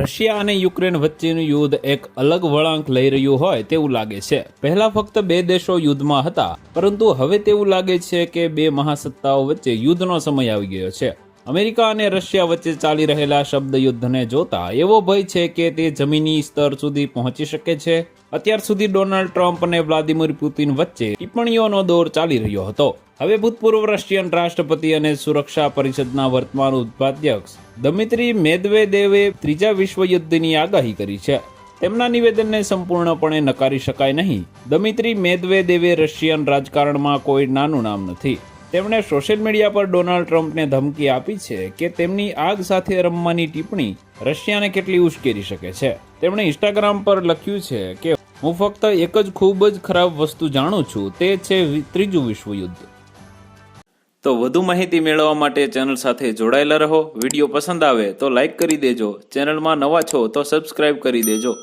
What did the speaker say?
Russia અને Ukraine વચ્ચેનું યુદ્ધ એક અલગ વળાંક લઈ રહ્યું હોય તેવું લાગે છે. પહેલા ફક્ત બે દેશો યુદ્ધમાં હતા, પરંતુ હવે તેવું લાગે છે કે બે મહાસત્તાઓ વચ્ચે યુદ્ધનો સમય આવી ગયો છે. અમેરિકા અને રશિયા વચ્ચે ચાલી રહેલા શબ્દ યુદ્ધને જોતા એવો ભય છે કે તે જમીની સ્તર સુધી પહોંચી શકે છે. અત્યાર સુધી ડોનાલ્ડ ટ્રમ્પ અને વ્લાદિમીર પુતિન વચ્ચે ટિપ્પણીઓનો દોર ચાલી રહ્યો હતો. હવે ભૂતપૂર્વ રશિયન રાષ્ટ્રપતિ અને સુરક્ષા પરિષદના વર્તમાન ઉપાધ્યક્ષ દમિત્રી મેદવેદેવે ત્રીજા વિશ્વયુદ્ધની આગાહી કરી છે. તેમના નિવેદનને સંપૂર્ણપણે નકારી શકાય નહીં. દમિત્રી મેદવેદેવે રશિયન રાજકારણમાં કોઈ નાનું નામ નથી. તેમણે સોશિયલ મીડિયા પર ડોનાલ્ડ ટ્રમ્પને ધમકી આપી છે કે તેમની આગ સાથે રમવાની ટિપ્પણી રશિયાને કેટલી ઉશ્કેરી શકે છે. તેમણે ઇન્સ્ટાગ્રામ પર લખ્યું છે કે, હું ફક્ત એક જ ખૂબ જ ખરાબ વસ્તુ જાણું છું, તે છે ત્રીજું વિશ્વયુદ્ધ. તો વધુ માહિતી મેળવવા માટે ચેનલ સાથે જોડાયેલા રહો. વીડિયો પસંદ આવે તો લાઇક કરી દેજો. ચેનલમાં નવા છો તો સબસ્ક્રાઇબ કરી દેજો.